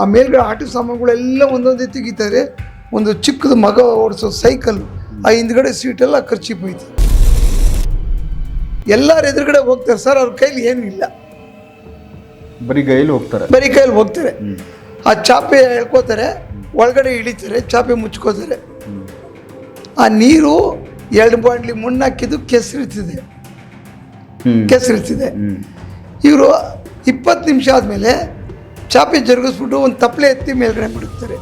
ಆ ಮೇಲ್ಗಡೆ ಆಟೋ ಸಾಮಾನುಗಳೆಲ್ಲ ಒಂದೊಂದೇ ತೆಗಿತಾರೆ. ಒಂದು ಚಿಕ್ಕದು ಮಗ ಓಡಿಸೋ ಸೈಕಲ್ ಆ ಹಿಂದ್ಗಡೆ ಸೀಟೆಲ್ಲ ಖರ್ಚಿ ಹೋಯ್ತು ಎಲ್ಲರ ಎದುರುಗಡೆ ಹೋಗ್ತಾರೆ. ಸರ್ ಅವ್ರ ಕೈಲಿ ಏನೂ ಇಲ್ಲ. ಬರೀ ಗೈಲಿ ಹೋಗ್ತಾರೆ. ಬರೀ ಕೈಲಿ ಹೋಗ್ತಾರೆ. ಆ ಚಾಪೆ ಎಳ್ಕೋತಾರೆ ಒಳಗಡೆ ಇಳಿತಾರೆ ಚಾಪೆ ಮುಚ್ಕೋತಾರೆ. ಆ ನೀರು ಎರಡು ಬಾಂಡ್ಲಿ ಮಣ್ಣಾಕಿದ್ದು ಕೆಸರಿರ್ತಿದೆ ಕೆಸರಿತಿದೆ. ಕೆಸರಿರ್ತಿದೆ ಇವರು ಇಪ್ಪತ್ತು ನಿಮಿಷ ಆದಮೇಲೆ ಚಾಪೆ ಜರುಗಿಸ್ಬಿಟ್ಟು ಒಂದು ತಪ್ಪಲೆ ಎತ್ತಿ ಮೇಲ್ಗಡೆ ಬಿಡುತ್ತಾರೆ.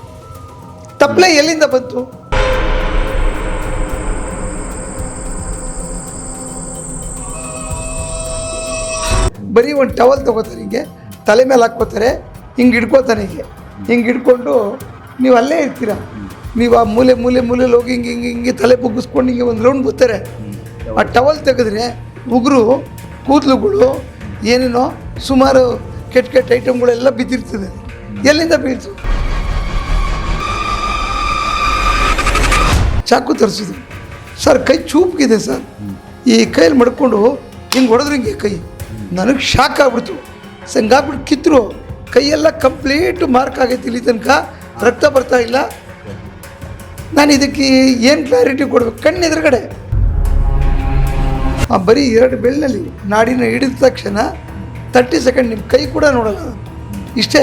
ತಪ್ಪಲೆ ಎಲ್ಲಿಂದ ಬಂತು? ಬರೀ ಒಂದು ಟವಲ್ ತಗೋತಾರೆ ಹಿಂಗೆ. ತಲೆ ಮೇಲೆ ಹಾಕ್ಕೋತಾರೆ, ಹಿಂಗೆ ಹಿಡ್ಕೋತಾನೆ ಹಿಂಗೆ. ಹಿಂಗೆ ಹಿಡ್ಕೊಂಡು ನೀವು ಅಲ್ಲೇ ಇರ್ತೀರ? ನೀವು ಆ ಮೂಲೆ ಮೂಲೆ ಮೂಲೆಯಲ್ಲಿ ಹೋಗಿ ಹಿಂಗೆ ಹಿಂಗೆ ಹಿಂಗೆ ತಲೆ ಬುಗ್ಗಿಸ್ಕೊಂಡು ಹಿಂಗೆ ಒಂದು ರೌಂಡ್ ಬರ್ತಾರೆ ಆ ಟವಲ್ ತೆಗೆದ್ರೆ ಉಗುರು, ಕೂದಲುಗಳು ಏನೇನೋ ಸುಮಾರು ಕೆಟ್ಟ ಕೆಟ್ಟ ಐಟಮ್ಗಳೆಲ್ಲ ಬಿದ್ದಿರ್ತದೆ. ಎಲ್ಲಿಂದ ಬೀಳ್ತು? ಚಾಕು ತರಿಸಿದ್ರು. ಸರ್, ಕೈ ಚೂಪ್ಗಿದೆ ಸರ್. ಈ ಕೈಯಲ್ಲಿ ಮಡ್ಕೊಂಡು ಹಿಂಗೆ ಹೊಡೆದ್ರೆ ಹಿಂಗೆ ಕೈ. ನನಗೆ ಶಾಕ್ ಆಗ್ಬಿಡ್ತು. ಸಂಗಾಗ್ಬಿಟ್ಟು ಕಿತ್ತರು ಕೈಯೆಲ್ಲ ಕಂಪ್ಲೀಟ್ ಮಾರ್ಕ್ ಆಗೈತೆ ಇಲ್ಲಿ ತನಕ. ರಕ್ತ ಬರ್ತಾ ಇಲ್ಲ. ನಾನು ಇದಕ್ಕೆ ಏನು ಕ್ಲಾರಿಟಿ ಕೊಡ್ಬೇಕು? ಕಣ್ಣು ಎದುರುಗಡೆ. ಆ ಬರೀ ಎರಡು ಬೆಳ್ಳಲ್ಲಿ ನಾಡಿನ ಹಿಡಿದ ತಕ್ಷಣ ತರ್ಟಿ ಸೆಕೆಂಡ್ ನಿಮ್ಮ ಕೈ ಕೂಡ ನೋಡೋಲ್ಲ. ಇಷ್ಟೇ.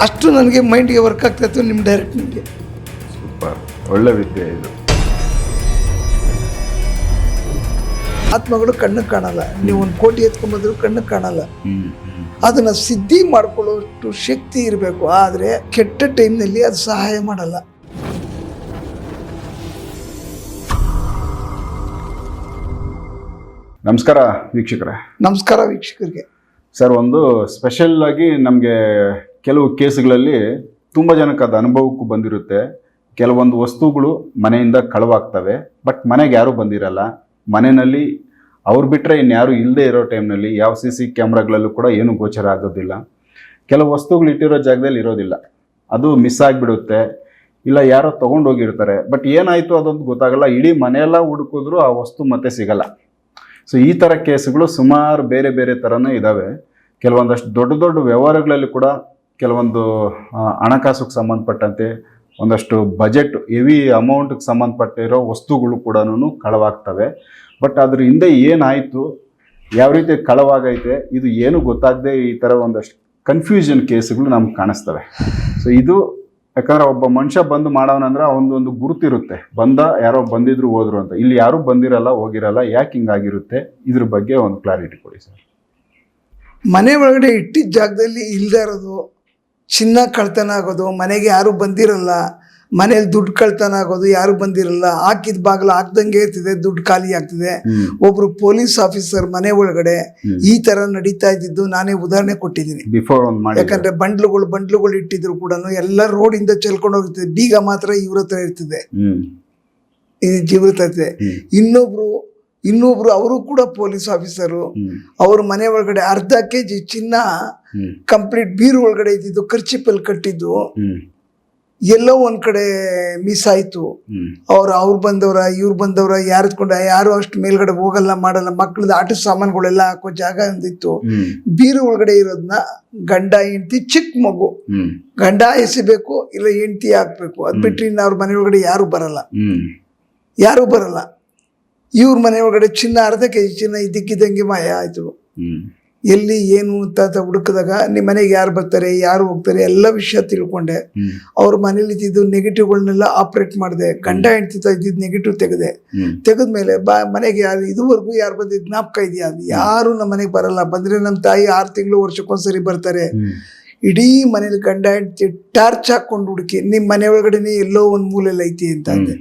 ಅಷ್ಟು ನನಗೆ ಮೈಂಡ್ಗೆ ವರ್ಕ್ ಆಗ್ತಾಯಿತ್ತು ನಿಮ್ಮ ಡೈರೆಕ್ಟ್ ನಿಮಗೆ. ಸೂಪರ್. ಒಳ್ಳೆ ವಿದ್ಯೆ ಇದು. ಆತ್ಮಗಳು ಕಣ್ಣಿಗೆ ಕಾಣಲ್ಲ. ನೀವು ಒಂದು ಕೋಟಿ ಎತ್ಕೊಂಬಂದ್ರು ಕಣ್ಣಿಗೆ ಕಾಣಲ್ಲ. ಅದನ್ನು ಸಿದ್ಧಿ ಮಾಡ್ಕೊಳ್ಳೋಷ್ಟು ಶಕ್ತಿ ಇರಬೇಕು. ಆದರೆ ಕೆಟ್ಟ ಟೈಮ್ನಲ್ಲಿ ಅದು ಸಹಾಯ ಮಾಡಲ್ಲ. ನಮಸ್ಕಾರ ವೀಕ್ಷಕರೇ. ನಮಸ್ಕಾರ ವೀಕ್ಷಕರಿಗೆ. ಸರ್ ಒಂದು ಸ್ಪೆಷಲ್ ಆಗಿ ನಮಗೆ ಕೆಲವು ಕೇಸ್ಗಳಲ್ಲಿ ತುಂಬ ಜನಕ್ಕೆ ಅದು ಅನುಭವಕ್ಕೂ ಬಂದಿರುತ್ತೆ. ಕೆಲವೊಂದು ವಸ್ತುಗಳು ಮನೆಯಿಂದ ಕಳವಾಗ್ತವೆ. ಬಟ್ ಮನೆಗೆ ಯಾರೂ ಬಂದಿರಲ್ಲ. ಮನೆಯಲ್ಲಿ ಅವ್ರು ಬಿಟ್ಟರೆ ಇನ್ಯಾರು ಇಲ್ಲದೆ ಇರೋ ಟೈಮ್ನಲ್ಲಿ ಯಾವ ಸಿ ಸಿ ಕ್ಯಾಮ್ರಾಗಳಲ್ಲೂ ಕೂಡ ಏನು ಗೋಚರ ಆಗೋದಿಲ್ಲ. ಕೆಲವು ವಸ್ತುಗಳು ಇಟ್ಟಿರೋ ಜಾಗದಲ್ಲಿ ಇರೋದಿಲ್ಲ. ಅದು ಮಿಸ್ ಆಗಿಬಿಡುತ್ತೆ. ಇಲ್ಲ ಯಾರೋ ತೊಗೊಂಡೋಗಿರ್ತಾರೆ. ಬಟ್ ಏನಾಯಿತು ಅದೊಂದು ಗೊತ್ತಾಗಲ್ಲ. ಇಡೀ ಮನೆಯೆಲ್ಲ ಹುಡುಕಿದ್ರು ಆ ವಸ್ತು ಮತ್ತೆ ಸಿಗಲ್ಲ. ಸೊ ಈ ಥರ ಕೇಸ್ಗಳು ಸುಮಾರು ಬೇರೆ ಬೇರೆ ಥರನೇ ಇದ್ದಾವೆ ಕೆಲವೊಂದಷ್ಟು ದೊಡ್ಡ ದೊಡ್ಡ ವ್ಯವಹಾರಗಳಲ್ಲಿ ಕೂಡ ಕೆಲವೊಂದು ಹಣಕಾಸಿಗೆ ಸಂಬಂಧಪಟ್ಟಂತೆ ಒಂದಷ್ಟು ಬಜೆಟ್ ಹೆವಿ ಅಮೌಂಟ್ಗೆ ಸಂಬಂಧಪಟ್ಟಿರೋ ವಸ್ತುಗಳು ಕೂಡ ಕಳವಾಗ್ತವೆ. ಬಟ್ ಅದ್ರ ಹಿಂದೆ ಏನಾಯಿತು? ಯಾವ ರೀತಿ ಕಳವಾಗೈತೆ? ಇದು ಏನು ಗೊತ್ತಾಗದೆ ಈ ಥರ ಒಂದಷ್ಟು ಕನ್ಫ್ಯೂಷನ್ ಕೇಸ್ಗಳು ನಮ್ಗೆ ಕಾಣಿಸ್ತವೆ. ಸೊ ಇದು ಯಾಕಂದ್ರೆ ಒಬ್ಬ ಮನುಷ್ಯ ಬಂದು ಮಾಡೋನಂದ್ರೆ ಒಂದು ಗುರುತಿರುತ್ತೆ. ಬಂದ, ಯಾರೋ ಬಂದಿದ್ರು ಹೋದ್ರು ಅಂತ. ಇಲ್ಲಿ ಯಾರೂ ಬಂದಿರಲ್ಲ, ಹೋಗಿರಲ್ಲ, ಯಾಕೆ ಹಿಂಗಾಗಿರುತ್ತೆ? ಇದ್ರ ಬಗ್ಗೆ ಒಂದು ಕ್ಲಾರಿಟಿ ಕೊಡಿ ಸರ್. ಮನೆ ಒಳಗಡೆ ಇಟ್ಟಿದ್ದ ಜಾಗದಲ್ಲಿ ಇಲ್ಲದೆ ಇರೋದು, ಚಿನ್ನ ಕಳ್ತನ ಆಗೋದು, ಮನೆಗೆ ಯಾರು ಬಂದಿರಲ್ಲ ಮನೇಲಿ ದುಡ್ಡು ಕಳ್ತನ ಆಗೋದು ಯಾರು ಬಂದಿರಲ್ಲ ಹಾಕಿದ ಬಾಗಿಲು ಹಾಕ್ದಂಗೆ ಇರ್ತಿದೆ ದುಡ್ಡು ಖಾಲಿ ಆಗ್ತಿದೆ. ಒಬ್ರು ಪೊಲೀಸ್ ಆಫೀಸರ್ ಮನೆ ಒಳಗಡೆ ಈ ತರ ನಡೀತಾ ಇದ್ದಿದ್ದು ನಾನೇ ಉದಾಹರಣೆ ಕೊಟ್ಟಿದ್ದೀನಿ. ಯಾಕಂದ್ರೆ ಬಂಡ್ಲುಗಳು ಬಂಡ್ಲುಗಳು ಇಟ್ಟಿದ್ರು ಕೂಡ ಎಲ್ಲ ರೋಡಿಂದ ಚೆಲ್ಕೊಂಡು ಹೋಗ್ತಿದೆ. ಬೀಗ ಮಾತ್ರ ಇವ್ರ ಹತ್ರ ಇರ್ತದೆ. ಇದು ಇದೆ ಹ್ಮ್. ಇನ್ನೊಬ್ರು ಇನ್ನೊಬ್ರು ಅವರು ಕೂಡ ಪೊಲೀಸ್ ಆಫೀಸರು. ಅವ್ರ ಮನೆ ಒಳಗಡೆ ಅರ್ಧ ಕೆ ಜಿ ಚಿನ್ನ ಕಂಪ್ಲೀಟ್ ಬೀರು ಒಳಗಡೆ ಇದ್ದಿದ್ದು ಖರ್ಚಿಪಲ್ಲಿ ಕಟ್ಟಿದ್ದು. ಎಲ್ಲೋ ಒಂದ್ ಕಡೆ ಮಿಸ್ ಆಯ್ತು. ಅವ್ರ ಅವ್ರು ಬಂದವ್ರ ಇವ್ರು ಬಂದವ್ರ ಯಾರು ಎತ್ಕೊಂಡ ಯಾರು ಅಷ್ಟು ಮೇಲ್ಗಡೆ ಹೋಗಲ್ಲ ಮಾಡಲ್ಲ ಮಕ್ಳದ ಆಟ ಸಾಮಾನುಗಳೆಲ್ಲ ಹಾಕೋ ಜಾಗ ಅಂದಿತ್ತು. ಬೀರು ಒಳಗಡೆ ಇರೋದನ್ನ ಗಂಡ ಹೆಂಡತಿ ಚಿಕ್ಕ ಮಗು. ಗಂಡ ಎಸಿಬೇಕು ಇಲ್ಲ ಹೆಂಡತಿ ಹಾಕ್ಬೇಕು. ಅದ್ ಬಿಟ್ಟರೆ ಇನ್ನು ಅವ್ರ ಮನೆ ಒಳಗಡೆ ಯಾರು ಬರಲ್ಲ. ಯಾರು ಬರಲ್ಲ. ಇವ್ರ ಮನೆ ಒಳಗಡೆ ಚಿನ್ನ ಅರ್ಧ ಕೆ ಜಿ ಚಿನ್ನ ಇದ್ದಕ್ಕಿದ್ದಂಗೆ ಮಾಯ ಆಯ್ತು. ಎಲ್ಲಿ ಏನು ಅಂತ ಹುಡುಕಿದಾಗ ನಿಮ್ಮ ಮನೆಗೆ ಯಾರು ಬರ್ತಾರೆ ಯಾರು ಹೋಗ್ತಾರೆ ಎಲ್ಲ ವಿಷಯ ತಿಳ್ಕೊಂಡೆ. ಅವ್ರ ಮನೇಲಿ ಇದ್ದಿದ್ದು ನೆಗೆಟಿವ್ಗಳನ್ನೆಲ್ಲ ಆಪ್ರೇಟ್ ಮಾಡಿದೆ. ಗಂಡ ಹೆಂಡತಿ ಇದ್ದಿದ್ದು ನೆಗೆಟಿವ್ ತೆಗೆದೆ. ತೆಗೆದ್ಮೇಲೆ ಬಾ ಮನೆಗೆ ಯಾರು ಇದುವರೆಗೂ ಯಾರು ಬಂದಿದ್ದು ಜ್ಞಾಪಕ ಇದೆಯಾ? ಅದು ಯಾರು ನಮ್ಮ ಮನೆಗೆ ಬರಲ್ಲ. ಬಂದರೆ ನಮ್ಮ ತಾಯಿ ಆರು ತಿಂಗಳು ವರ್ಷಕ್ಕೊಂದ್ಸರಿ ಬರ್ತಾರೆ. ಇಡೀ ಮನೇಲಿ ಗಂಡ ಹೆಂಡತಿ ಟಾರ್ಚ್ ಹಾಕೊಂಡು ಹುಡುಕಿ ನಿಮ್ಮ ಮನೆ ಒಳಗಡೆನೆ ಎಲ್ಲೋ ಒಂದು ಮೂಲೆಯಲ್ಲಿ ಐತಿ ಅಂತ ಅಂದೆ.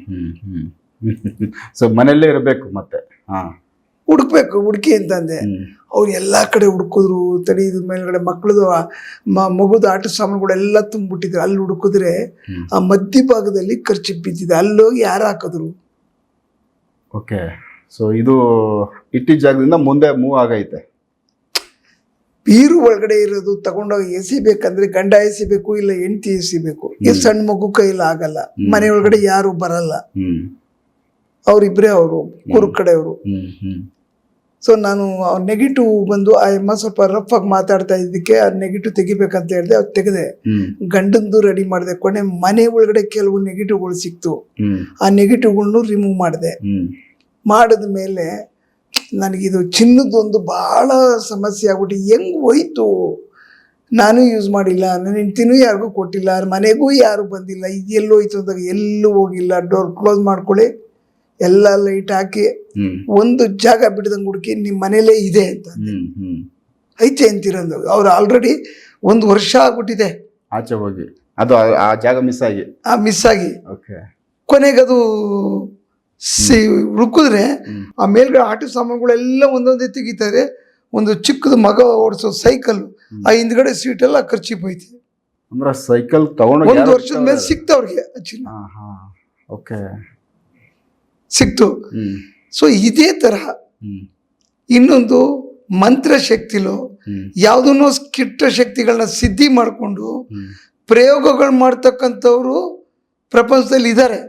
ಸೊ ಮನೆಯಲ್ಲೇ ಇರಬೇಕು ಮತ್ತೆ. ಹಾ. ಹುಡುಕ್ಬೇಕು ಹುಡುಕಿ ಅಂತಂದೆ ಅವ್ರು ಎಲ್ಲ ಕಡೆ ಹುಡುಕಿದ್ರು ತಡಿ ಇದ್ರ ಮೇಲ್ಗಡೆ ಮಕ್ಕಳದು ಮಗುದ ಆಟ ಸಾಮಾನುಗಳೆಲ್ಲ ತುಂಬಿಟ್ಟಿದ್ರು ಅಲ್ಲಿ ಹುಡುಕಿದ್ರೆ ಆ ಮಧ್ಯ ಭಾಗದಲ್ಲಿ ಖರ್ಚು ಬಿದ್ದಿದೆ. ಅಲ್ಲೋಗಿ ಯಾರು ಹಾಕಿದ್ರು? ಓಕೆ. ಸೊ ಇದು ಇಟ್ಟಿದ್ದ ಜಾಗದಿಂದ ಮುಂದೆ ಮೂವ್ ಆಗೈತೆ. ಬೀರು ಒಳಗಡೆ ಇರೋದು ತಗೊಂಡೋಗಿ ಎಸಿಬೇಕಂದ್ರೆ ಗಂಡ ಎಸಿಬೇಕು ಇಲ್ಲ ಹೆಂಡತಿ ಎಸಿಬೇಕು ಈ ಸಣ್ಣ ಮಗು ಕೈಲಿ ಆಗಲ್ಲ. ಮನೆ ಒಳಗಡೆ ಯಾರು ಬರಲ್ಲ. ಹ್ಮ್. ಅವ್ರಿಬ್ರೇ ಅವರು ಕುರುಕಡೆಯವರು ಸೊ ನಾನು ನೆಗೆಟಿವ್ ಬಂದು ಆ ಅಮ್ಮ ಸ್ವಲ್ಪ ರಫ್ ಆಗಿ ಮಾತಾಡ್ತಾ ಇದ್ದಕ್ಕೆ ಆ ನೆಗೆಟಿವ್ ತೆಗಿಬೇಕಂತ ಹೇಳಿದೆ ಅದು ತೆಗೆದೆ. ಗಂಡಂದು ರೆಡಿ ಮಾಡಿದೆ. ಕೊನೆ ಮನೆ ಒಳಗಡೆ ಕೆಲವು ನೆಗೆಟಿವ್ಗಳು ಸಿಕ್ತು. ಆ ನೆಗೆಟಿವ್ಗಳನ್ನು ರಿಮೂವ್ ಮಾಡಿದೆ. ಮಾಡಿದ ಮೇಲೆ ನನಗಿದು ಚಿನ್ನದೊಂದು ಭಾಳ ಸಮಸ್ಯೆ ಆಗ್ಬಿಟ್ಟು ಹೆಂಗ್ ಹೋಯ್ತು? ನಾನು ಯೂಸ್ ಮಾಡಿಲ್ಲ. ನನ್ನ ಹೆಂಡ್ತಿನೂ ಯಾರಿಗೂ ಕೊಟ್ಟಿಲ್ಲ. ಮನೆಗೂ ಯಾರು ಬಂದಿಲ್ಲ. ಇದು ಎಲ್ಲಿ ಹೋಯ್ತು ಅಂದಾಗ ಎಲ್ಲೂ ಹೋಗಿಲ್ಲ. ಡೋರ್ ಕ್ಲೋಸ್ ಮಾಡ್ಕೊಳ್ಳಿ. ಎಲ್ಲ ಲೈಟ್ ಹಾಕಿ ಒಂದು ಜಾಗ ಬಿಡದಂಗೆ ಹುಡುಕಿ ನಿಮ್ಮ ಮನೇಲೇ ಇದೆ ಅಂತ. ಐತೆ ಅಂತಿರೋದು ಅವ್ರು ಆಲ್ರೆಡಿ ಒಂದು ವರ್ಷ ಆಗ್ಬಿಟ್ಟಿದೆ. ಆಚೆ ಹೋಗಿ. ಅದು ಆ- ಜಾಗ ಮಿಸ್ ಆಗಿ. ಆ ಮಿಸ್ ಆಗಿ. ಕೊನೆಗೆ ಅದು ಸಿ ಹುಡುಕಿದ್ರೆ ಆ ಮೇಲ್ಗಡೆ ಆಟೋ ಸಾಮಾನುಗಳೆಲ್ಲ ಒಂದೊಂದೇ ತೆಗಿತಾರೆ. ಒಂದು ಚಿಕ್ಕದು ಮಗ ಓಡಿಸೋ ಸೈಕಲ್ ಆ ಹಿಂದ್ಗಡೆ ಸೀಟ್ ಎಲ್ಲ ಖರ್ಚಿ ಹೋಯ್ತು ಅಂದ್ರೆ ಸೈಕಲ್ ತಗೊಂಡು ಒಂದು ವರ್ಷದ ಮೇಲೆ ಸಿಕ್ತವ್ರಿಗೆ ಓಕೆ ಸಿಕ್ತು. ಸೊ ಇದೇ ತರಹ ಇನ್ನೊಂದು ಮಂತ್ರ ಶಕ್ತಿಲೋ ಯಾವುದನ್ನೋ ಕೆಟ್ಟ ಶಕ್ತಿಗಳನ್ನ ಸಿದ್ಧಿ ಮಾಡಿಕೊಂಡು ಪ್ರಯೋಗಗಳು ಮಾಡ್ತಕ್ಕಂಥವ್ರು ಪ್ರಪಂಚದಲ್ಲಿ ಇದ್ದಾರೆ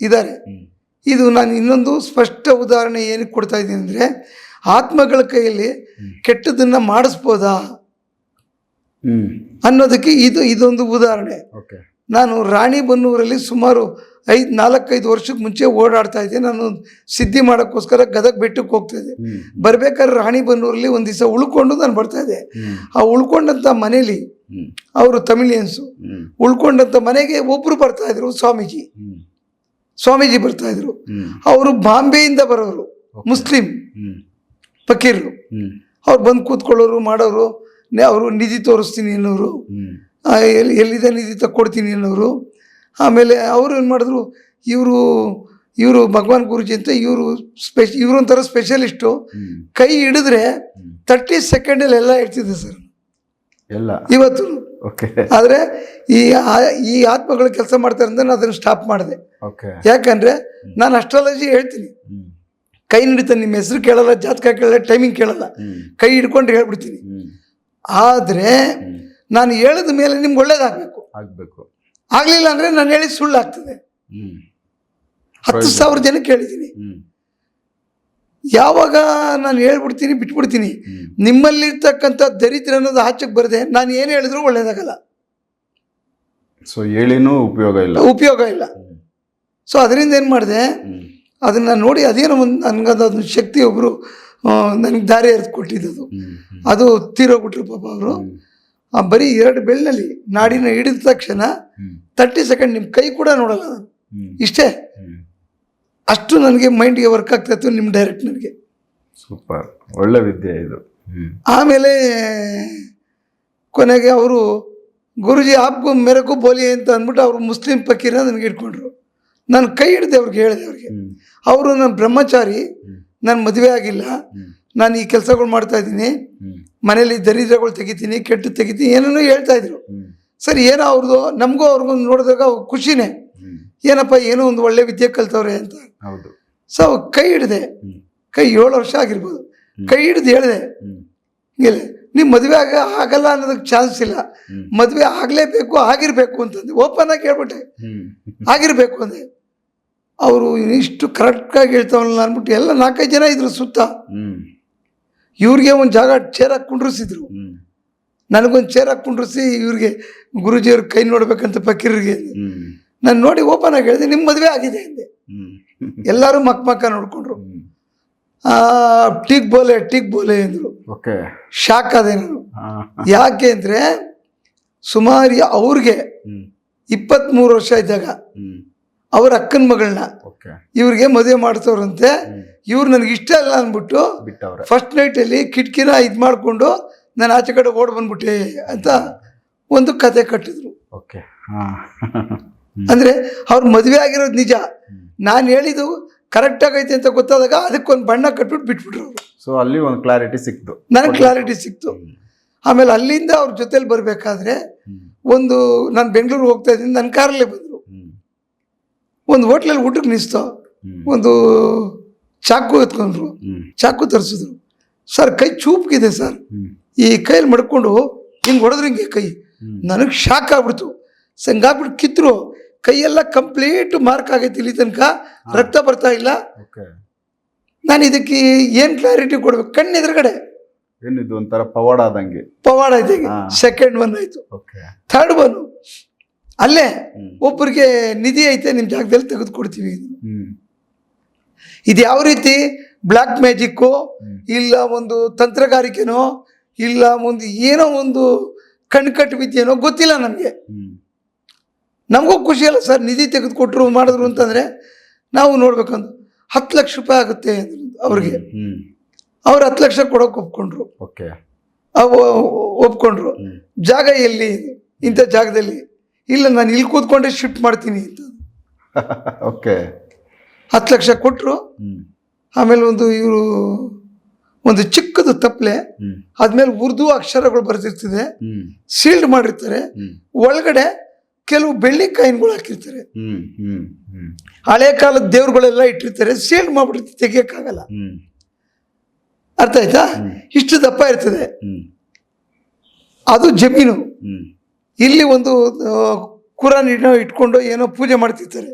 ಇದ್ದಾರೆ ಇದು ನಾನು ಇನ್ನೊಂದು ಸ್ಪಷ್ಟ ಉದಾಹರಣೆ ಏನಕ್ಕೆ ಕೊಡ್ತಾ ಇದ್ದೀನಿ ಅಂದರೆ ಆತ್ಮಗಳ ಕೈಯಲ್ಲಿ. ಕೆಟ್ಟದನ್ನ ಮಾಡಿಸ್ಬೋದಾ? ಅನ್ನೋದಕ್ಕೆ ಇದು ಇದೊಂದು ಉದಾಹರಣೆ. ನಾನು ರಾಣಿ ಬನ್ನೂರಲ್ಲಿ ಸುಮಾರು ಐದು ನಾಲ್ಕೈದು ವರ್ಷಕ್ಕೆ ಮುಂಚೆ ಓಡಾಡ್ತಾ ಇದ್ದೆ. ನಾನು ಸಿದ್ಧಿ ಮಾಡೋಕ್ಕೋಸ್ಕರ ಗದಗ ಬೆಟ್ಟಕ್ಕೆ ಹೋಗ್ತಾ ಇದ್ದೆ. ಬರಬೇಕಾದ್ರೆ ಬರ್ಬೇಕಾದ್ರೆ ರಾಣಿಬೆನ್ನೂರಲ್ಲಿ ಒಂದು ದಿವಸ ಉಳ್ಕೊಂಡು ನಾನು ಬರ್ತಾ ಇದ್ದೆ. ಆ ಉಳ್ಕೊಂಡಂಥ ಮನೇಲಿ ಅವರು ತಮಿಳಿಯನ್ಸು ಉಳ್ಕೊಂಡಂಥ ಮನೆಗೆ ಒಬ್ಬರು ಬರ್ತಾ ಇದ್ರು ಸ್ವಾಮೀಜಿ. ಸ್ವಾಮೀಜಿ ಬರ್ತಾ ಇದ್ರು. ಅವರು ಬಾಂಬೆಯಿಂದ ಬರೋರು. ಮುಸ್ಲಿಂ ಫಕೀರರು. ಅವ್ರು ಬಂದು ಕೂತ್ಕೊಳ್ಳೋರು ಮಾಡೋರು ಅವರು ನಿಧಿ ತೋರಿಸ್ತೀನಿ ಅನ್ನೋರು ಎಲ್ಲಿದೆ ನಿಧಿ ತಕ್ಕೊಡ್ತೀನಿ ಅನ್ನೋರು ಆಮೇಲೆ ಅವರು ಏನು ಮಾಡಿದ್ರು ಇವರು ಇವರು ಭಗವಾನ್ ಗುರುಜಿ ಅಂತ ಇವರು ಸ್ಪೆಷ ಇವರು ಒಂಥರ ಸ್ಪೆಷಲಿಸ್ಟು ಕೈ ಹಿಡಿದ್ರೆ ತರ್ಟಿ ಸೆಕೆಂಡಲ್ಲಿ ಎಲ್ಲ ಇಡ್ತಿದ್ದೆ ಸರ್ ಎಲ್ಲ. ಇವತ್ತು. ಓಕೆ ಆದರೆ ಈ ಈ ಆತ್ಮಗಳು ಕೆಲಸ ಮಾಡ್ತಾರೆ ಅಂತ ನಾನು ಅದನ್ನು ಸ್ಟಾಪ್ ಮಾಡಿದೆ. ಓಕೆ ಯಾಕಂದರೆ ನಾನು ಅಸ್ಟ್ರಾಲಜಿ ಹೇಳ್ತೀನಿ. ಕೈ ಹಿಡಿತಾನೆ ನಿಮ್ಮ ಹೆಸರು ಕೇಳಲ್ಲ ಜಾತಕ ಕೇಳಲ್ಲ ಟೈಮಿಂಗ್ ಕೇಳಲ್ಲ. ಕೈ ಹಿಡ್ಕೊಂಡು ಹೇಳ್ಬಿಡ್ತೀನಿ. ಆದರೆ ನಾನು ಹೇಳಿದ ಮೇಲೆ ನಿಮ್ಗೆ ಒಳ್ಳೇದಾಗಬೇಕು. ಆಗ್ಬೇಕು. ಆಗಲಿಲ್ಲ ಅಂದರೆ ನಾನು ಹೇಳಿ ಸುಳ್ಳಾಗ್ತದೆ ಹತ್ತು ಸಾವಿರ ಜನಕ್ಕೆ ಹೇಳಿದ್ದೀನಿ ಯಾವಾಗ ನಾನು ಹೇಳ್ಬಿಡ್ತೀನಿ ಬಿಟ್ಬಿಡ್ತೀನಿ. ನಿಮ್ಮಲ್ಲಿರ್ತಕ್ಕಂತ ನಿಮ್ಮಲ್ಲಿರ್ತಕ್ಕಂಥ ದರಿದ್ರ ಅನ್ನೋದು ಆಚೆಗೆ ಬರದೆ ನಾನು ಏನು ಹೇಳಿದ್ರು ಒಳ್ಳೇದಾಗಲ್ಲ. ಸೊ ಹೇಳಿನೂ ಉಪಯೋಗ ಇಲ್ಲ. ಉಪಯೋಗ ಇಲ್ಲ. ಸೊ ಅದರಿಂದ ಏನು ಮಾಡಿದೆ ಅದನ್ನ ನೋಡಿ ಅದೇನೋ ಒಂದು ನನಗದೊಂದು ಶಕ್ತಿ ಒಬ್ಬರು ನನಗೆ ದಾರಿ ಎರೆದು ಹ್ಮ್ ಅದು ತೀರೋಗ್ಬಿಟ್ರು ಪಾಪ ಅವರು. ಆ ಬರೀ ಎರಡು ಬೆಳ್ಳಿನಲ್ಲಿ ನಾಡಿನ ಹಿಡಿದ ತಕ್ಷಣ ತರ್ಟಿ ಸೆಕೆಂಡ್ ನಿಮ್ಮ ಕೈ ಕೂಡ ನೋಡಲ್ಲ ನಾನು. ಇಷ್ಟೇ? ಅಷ್ಟು ನನಗೆ ಮೈಂಡ್ಗೆ ವರ್ಕ್ ಆಗ್ತಾ ಇತ್ತು ನಿಮ್ಮ ಡೈರೆಕ್ಟ್ ನನಗೆ. ಸೂಪರ್. ಒಳ್ಳೆ ವಿದ್ಯೆ ಇದು. ಆಮೇಲೆ ಕೊನೆಗೆ ಅವರು ಗುರುಜಿ ಆಪ್ಗೂ ಮೆರಕು ಬೋಲಿ ಅಂತ ಅಂದ್ಬಿಟ್ಟು ಅವರು ಮುಸ್ಲಿಂ ಪಕ್ಕೀರ ನನಗೆ ಇಟ್ಕೊಂಡ್ರು. ನಾನು ಕೈ ಹಿಡ್ದೆ ಅವ್ರಿಗೆ ಹೇಳಿದೆ ಅವ್ರಿಗೆ. ಅವರು ನನ್ನ ಬ್ರಹ್ಮಚಾರಿ ಹ್ಮ್. ನಾನು ಮದುವೆ ಆಗಿಲ್ಲ. ನಾನು ಈ ಕೆಲಸಗಳು ಮಾಡ್ತಾ ಇದ್ದೀನಿ. ಮನೇಲಿ ದರಿದ್ರಗಳು ತೆಗಿತೀನಿ ಕೆಟ್ಟು ತೆಗಿತೀನಿ ಏನೇನೋ ಹೇಳ್ತಾ ಇದ್ರು. ಸರ್ ಏನೋ ಅವ್ರದ್ದು ನಮಗೂ ಅವ್ರಿಗೂ ನೋಡಿದಾಗ ಖುಷಿನೇ. ಏನಪ್ಪ ಏನೋ ಒಂದು ಒಳ್ಳೆ ವಿದ್ಯೆ ಕಲ್ತವ್ರೆ ಅಂತ. ಹೌದು. ಸೊ ಕೈ ಹಿಡಿದೆ. ಕೈ ಏಳು ವರ್ಷ ಆಗಿರ್ಬೋದು. ಕೈ ಹಿಡಿದು ಹೇಳಿದೆ. ಇಲ್ಲ ನಿಮ್ಮ ನೀವು ಮದುವೆ ಆಗ ಆಗಲ್ಲ ಅನ್ನೋದಕ್ಕೆ ಚಾನ್ಸ್ ಇಲ್ಲ. ಮದುವೆ ಆಗಲೇಬೇಕು ಆಗಿರಬೇಕು ಅಂತಂದು. ಓಪನ್ ಆಗಿ ಹೇಳ್ಬಿಟ್ಟೆ. ಆಗಿರಬೇಕು ಅಂದೆ. ಅವರು ಇಷ್ಟು ಕರೆಕ್ಟಾಗಿ ಹೇಳ್ತಾವಲ್ಲ ಅಂದ್ಬಿಟ್ಟು ಎಲ್ಲ ನಾಲ್ಕೈದು ಜನ ಇದ್ರು ಸುತ್ತ. ಇವ್ರಿಗೆ ಒಂದು ಜಾಗ ಚೇರ್ ಹಾಕಿ ಕುಂಡ್ರಿಸಿದ್ರು. ನನಗೊಂದು ಚೇರ್ ಹಾಕಿ ಕುಂಡ್ರಿಸಿ ಇವ್ರಿಗೆ ಗುರುಜಿಯವ್ರ ಕೈ ನೋಡ್ಬೇಕಂತ ಫಕೀರಿಗೆ. ನಾನು ನೋಡಿ ಓಪನ್ ಆಗಿ ಹೇಳಿದೆ ನಿಮ್ಮ ಮದುವೆ ಆಗಿದೆ ಅಂದೆ. ಎಲ್ಲಾರು ಮಕ್ ಮಕ್ಕ ನೋಡ್ಕೊಂಡ್ರು. ಆ, ಟಿಕ್ ಬೋಲೆ ಟಿಕ್ ಬೋಲೆ ಅಂದರು. ಓಕೆ. ಶಾಕ್ ಆದೆ ನಾನು. ಯಾಕೆ ಅಂದರೆ ಸುಮಾರು ಅವ್ರಿಗೆ ಇಪ್ಪತ್ತ್ಮೂರು ವರ್ಷ ಇದ್ದಾಗ ಅವ್ರ ಅಕ್ಕನ ಮಗಳನ್ನ ಓಕೆ. ಇವ್ರಿಗೆ ಮದುವೆ ಮಾಡ್ತವ್ರಂತೆ ಇವ್ರು ನನಗೆ ಇಷ್ಟ ಇಲ್ಲ ಅಂದ್ಬಿಟ್ಟು ಬಿಟ್ಟವ್ರೆ. ಫಸ್ಟ್ ನೈಟಲ್ಲಿ ಕಿಟಕಿನ ಇದು ಮಾಡಿಕೊಂಡು ನಾನು ಆಚೆ ಕಡೆ ಓಡ್ ಬಂದ್ಬಿಟ್ಟೆ ಅಂತ ಒಂದು ಕತೆ ಕಟ್ಟಿದ್ರು. ಓಕೆ. ಅಂದರೆ ಅವ್ರ ಮದುವೆ ಆಗಿರೋದು ನಿಜ. ನಾನು ಹೇಳಿದ್ದು ಕರೆಕ್ಟಾಗೈತೆ ಅಂತ ಗೊತ್ತಾದಾಗ ಅದಕ್ಕೊಂದು ಬಣ್ಣ ಕಟ್ಬಿಟ್ಟು ಬಿಟ್ಬಿಟ್ರು ಅವರು. ಸೊ ಅಲ್ಲಿ ಒಂದು ಕ್ಲಾರಿಟಿ ಸಿಕ್ತು. ನನಗೆ ಕ್ಲಾರಿಟಿ ಸಿಕ್ತು. ಆಮೇಲೆ ಅಲ್ಲಿಂದ ಅವ್ರ ಜೊತೆಲಿ ಬರಬೇಕಾದ್ರೆ ಒಂದು ನಾನು ಬೆಂಗಳೂರಿಗೆ ಹೋಗ್ತಾ ಇದ್ದೀನಿ ನನ್ನ ಕಾರಲ್ಲೇ ಬಂದರು. ಒಂದು ಹೋಟ್ಲಲ್ಲಿ ಊಟಕ್ಕೆ ನಿಸ್ತು ಒಂದು ಚಾಕು ಎತ್ಕೊಂಡ್ರು. ಚಾಕು ತರಿಸಿದ್ರು. ಸರ್ ಕೈ ಚೂಪ್ಗಿದೆ ಸರ್. ಈ ಕೈಯಲ್ಲಿ ಮಡ್ಕೊಂಡು ಹಿಂಗೆ ಹೊಡೆದ್ರು ಹಿಂಗೆ ಕೈ. ನನಗೆ ಶಾಕ್ ಆಗ್ಬಿಡ್ತು. ಸಂಗಾಗ್ಬಿಟ್ಟು ಕಿತ್ತರು ಕೈಯೆಲ್ಲ ಕಂಪ್ಲೀಟ್ ಮಾರ್ಕ್ ಆಗೈತಿ ಇಲ್ಲಿ ತನಕ. ರಕ್ತ ಬರ್ತಾ ಇಲ್ಲ. ನಾನು ಇದಕ್ಕೆ ಏನು ಕ್ಲಾರಿಟಿ ಕೊಡ್ಬೇಕು? ಕಣ್ಣು ಎದುರುಗಡೆ ಏನಿದು ಒಂಥರ ಪವಾಡ ಆದಂಗೆ. ಪವಾಡ ಈಗ. ಸೆಕೆಂಡ್ ಒನ್ ಆಯಿತು. ಥರ್ಡ್ ಒನ್ ಅಲ್ಲೇ ಒಬ್ಬರಿಗೆ ನಿಧಿ ಐತೆ ನಿಮ್ಮ ಜಾಗದಲ್ಲಿ ತೆಗೆದು ಕೊಡ್ತೀವಿ ಇದು. ಯಾವ ರೀತಿ? ಬ್ಲ್ಯಾಕ್ ಮ್ಯಾಜಿಕ್ಕು ಇಲ್ಲ ಒಂದು ತಂತ್ರಗಾರಿಕೆನೋ ಇಲ್ಲ ಒಂದು ಏನೋ ಒಂದು ಕಣ್ಕಟ್ಟು ವಿದ್ಯೆನೋ ಗೊತ್ತಿಲ್ಲ ನಮಗೆ. ನಮಗೂ ಖುಷಿ ಅಲ್ಲ ಸರ್ ನಿಧಿ ತೆಗೆದುಕೊಟ್ರು ಮಾಡಿದ್ರು ಅಂತಂದರೆ ನಾವು ನೋಡ್ಬೇಕಂದು ಹತ್ತು ಲಕ್ಷ ರೂಪಾಯಿ ಆಗುತ್ತೆ ಅಂದ್ರು ಅವ್ರಿಗೆ ಅವ್ರು ಹತ್ತು ಲಕ್ಷ ಕೊಡೋಕೆ ಒಪ್ಕೊಂಡ್ರು. ಓಕೆ. ಅವು ಒಪ್ಕೊಂಡ್ರು. ಜಾಗ ಎಲ್ಲಿ? ಇಂಥ ಜಾಗದಲ್ಲಿ. ಇಲ್ಲ ನಾನು ಇಲ್ಲಿ ಕೂತ್ಕೊಂಡೆ ಶಿಫ್ಟ್ ಮಾಡ್ತೀನಿ ಅಂತ. ಓಕೆ. ಹತ್ತು ಲಕ್ಷ ಕೊಟ್ಟರು ಆಮೇಲೆ ಒಂದು ಇವರು ಒಂದು ಚಿಕ್ಕದು ತಪ್ಪಲೆ ಅದ್ಮೇಲೆ ಉರ್ದು ಅಕ್ಷರಗಳು ಬರೆದಿರ್ತದೆ ಸೀಲ್ಡ್ ಮಾಡಿರ್ತಾರೆ ಒಳಗಡೆ ಕೆಲವು ಬೆಳ್ಳಿ ಕಾಯಿನ್ಗಳು ಹಾಕಿರ್ತಾರೆ. ಹಳೆ ಕಾಲದ ದೇವ್ರುಗಳೆಲ್ಲ ಇಟ್ಟಿರ್ತಾರೆ ಸೀಲ್ಡ್ ಮಾಡ್ಬಿಟ್ಟು ತೆಗಿಯಕ್ಕಾಗಲ್ಲ. ಅರ್ಥ ಆಯ್ತಾ? ಇಷ್ಟು ದಪ್ಪ ಇರ್ತದೆ. ಅದು ಜಮೀನು. ಇಲ್ಲಿ ಒಂದು ಕುರಾನ್ ಇಟ್ಕೊಂಡು ಏನೋ ಪೂಜೆ ಮಾಡ್ತಿರ್ತಾರೆ.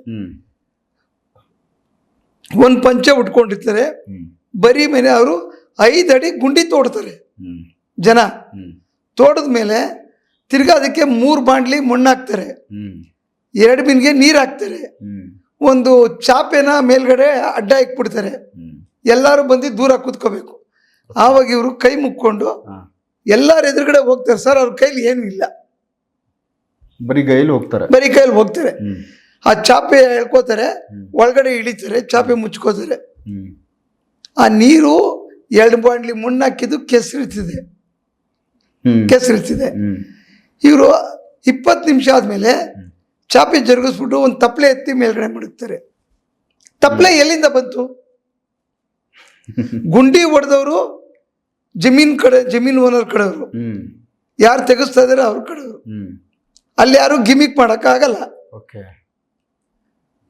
ಒಂದು ಪಂಚೆ ಉಟ್ಕೊಂಡಿರ್ತಾರೆ. ಬರೀ ಮೇಲೆ ಅವರು ಐದು ಅಡಿ ಗುಂಡಿ ತೋಡ್ತಾರೆ. ಜನ. ತೋಡದ ತೋಟದ ಮೇಲೆ ತಿರ್ಗಾ ಅದಕ್ಕೆ ಮೂರು ಬಾಂಡ್ಲಿ ಮಣ್ಣು ಹಾಕ್ತಾರೆ ಎರಡು ಮೀನ್ಗೆ ನೀರು ಹಾಕ್ತಾರೆ. ಒಂದು ಚಾಪೆನ ಮೇಲ್ಗಡೆ ಅಡ್ಡ ಇಕ್ಬಿಡ್ತಾರೆ. ಎಲ್ಲರೂ ಬಂದು ದೂರ ಕೂತ್ಕೋಬೇಕು. ಆವಾಗ ಇವರು ಕೈ ಮುಕ್ಕೊಂಡು. ಎಲ್ಲರ ಎದುರುಗಡೆ ಹೋಗ್ತಾರೆ. ಸರ್ ಅವ್ರ ಕೈಲಿ ಏನೂ ಇಲ್ಲ ಬರೀ ಕೈಲಿ ಹೋಗ್ತಾರೆ. ಬರೀ ಕೈಲಿ ಹೋಗ್ತಾರೆ. ಆ ಚಾಪೆ ಎಳ್ಕೋತಾರೆ. ಒಳಗಡೆ ಇಳಿತಾರೆ ಚಾಪೆ ಮುಚ್ಕೋತಾರೆ. ಆ ನೀರು ಎರಡು ಬಾಂಡ್ಲಿ ಮುಣ್ಣಾಕಿದ್ದು ಕೆಸರಿರ್ತಿದೆ ಕೆಸರಿರ್ತಿದೆ ಇವರು ಇಪ್ಪತ್ತು ನಿಮಿಷ ಆದಮೇಲೆ. ಚಾಪೆ ಜರುಗಿಸ್ಬಿಟ್ಟು ಒಂದು ತಪ್ಪಲೆ ಎತ್ತಿ ಮೇಲ್ಗಡೆ ಮಡಗ್ತಾರೆ ತಪ್ಪಲೆ ಎಲ್ಲಿಂದ ಬಂತು? ಗುಂಡಿ ಹೊಡೆದವರು ಜಮೀನ್ ಕಡೆ ಜಮೀನ್ ಓನರ್ ಕಡೆಯವರು. ಯಾರು ತೆಗೆಸ್ತಾ ಇದಾರೆ ಅವ್ರ ಕಡೆಯವರು. ಅಲ್ಲಿ ಯಾರು ಗಿಮಿಕ್ ಮಾಡೋಕ್ಕಾಗಲ್ಲ. ಓಕೆ.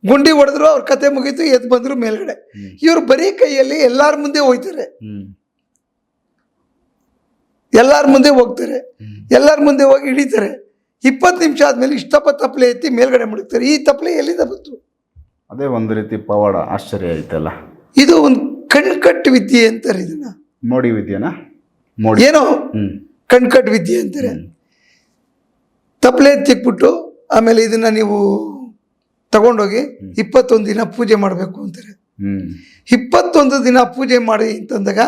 ಗುಂಡಿ ಹೊಡೆದ್ರು ಅವ್ರ ಕತೆ ಮುಗೀತು ಎದ್ದು ಬಂದ್ರು ಮೇಲ್ಗಡೆ. ಇವ್ರು ಬರೀ ಕೈಯಲ್ಲಿ ಎಲ್ಲಾರ ಮುಂದೆ ಹೋಯ್ತಾರೆ. ಎಲ್ಲಾರ ಮುಂದೆ ಹೋಗ್ತಾರೆ. ಎಲ್ಲಾರ ಮುಂದೆ ಹೋಗಿ ಹಿಡಿತಾರೆ. ಇಪ್ಪತ್ತು ನಿಮಿಷ ಆದ್ಮೇಲೆ ಇಷ್ಟಪ್ಪ ತಪ್ಪಲೆ ಎತ್ತಿ ಮೇಲ್ಗಡೆ ಮಡಗ್ತಾರೆ ಈ ತಪ್ಪಲೆ ಎಲ್ಲಿಂದ ಬಂತು? ಅದೇ ಒಂದು ರೀತಿ ಪವಾಡ ಆಶ್ಚರ್ಯ ಆಯ್ತಲ್ಲ. ಇದು ಒಂದು ಕಣ್ಕಟ್ಟು ವಿದ್ಯೆ ಅಂತಾರೆ ಇದನ್ನ. ಮೋಡಿ ವಿದ್ಯೆನಾ? ಮೋಡಿ. ಏನೋ? ಕಣ್ಕಟ್ಟು ವಿದ್ಯೆ ಅಂತಾರೆ. ತಪ್ಪಲೆ ಎತ್ತಿಕ್ಬಿಟ್ಟು ಆಮೇಲೆ ಇದನ್ನ ನೀವು ತಗೊಂಡೋಗಿ ಇಪ್ಪತ್ತೊಂದು ದಿನ ಪೂಜೆ ಮಾಡಬೇಕು ಅಂತಾರೆ. ಇಪ್ಪತ್ತೊಂದು ದಿನ ಪೂಜೆ ಮಾಡಿ ಅಂತಂದಾಗ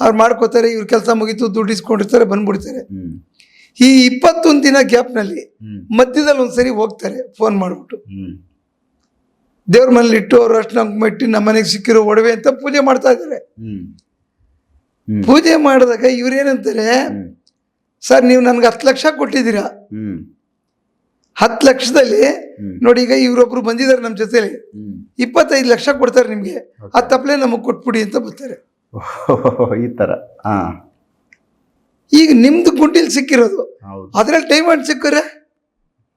ಅವ್ರು ಮಾಡ್ಕೋತಾರೆ ಇವ್ರ ಕೆಲಸ ಮುಗೀತು ದುಡ್ಡು ಇಸ್ಕೊಂಡಿರ್ತಾರೆ ಬಂದ್ಬಿಡ್ತಾರೆ. ಈ ಇಪ್ಪತ್ತೊಂದು ದಿನ ಗ್ಯಾಪ್ನಲ್ಲಿ ಮಧ್ಯದಲ್ಲಿ ಒಂದ್ಸರಿ ಹೋಗ್ತಾರೆ ಫೋನ್ ಮಾಡಿಬಿಟ್ಟು. ದೇವ್ರ ಮನೇಲಿ ಇಟ್ಟು ಅವ್ರು ಅಷ್ಟು ನಮ್ಗೆ ಮೆಟ್ಟಿ ನಮ್ಮ ಮನೆಗೆ ಸಿಕ್ಕಿರೋ ಒಡವೆ ಅಂತ ಪೂಜೆ ಮಾಡ್ತಾ ಇದ್ದಾರೆ. ಹ್ಮ್. ಪೂಜೆ ಮಾಡಿದಾಗ ಇವ್ರೇನಂತಾರೆ ಸರ್ ನೀವು ನನ್ಗೆ ಹತ್ತು ಲಕ್ಷ ಕೊಟ್ಟಿದ್ದೀರಾ. ಹತ್ತು ಲಕ್ಷದಲ್ಲಿ ನೋಡಿ ಈಗ ಇವರೊಬ್ರು ಬಂದಿದ್ದಾರೆ ನಮ್ಮ ಜೊತೆಲಿ. ಇಪ್ಪತ್ತೈದು ಲಕ್ಷ ಕೊಡ್ತಾರೆ ನಿಮಗೆ. ಆ ತಪ್ಪಲೆ ನಮಗೆ ಕೊಟ್ಬಿಡಿ ಅಂತ ಬರ್ತಾರೆ. ಈ ತರ. ಹಾಂ. ಈಗ ನಿಮ್ದು ಗುಂಡಿಲ್ ಸಿಕ್ಕಿರೋದು. ಹೌದು. ಅದ್ರಲ್ಲಿ ಡೈಮಂಡ್ ಸಿಕ್ಕರೆ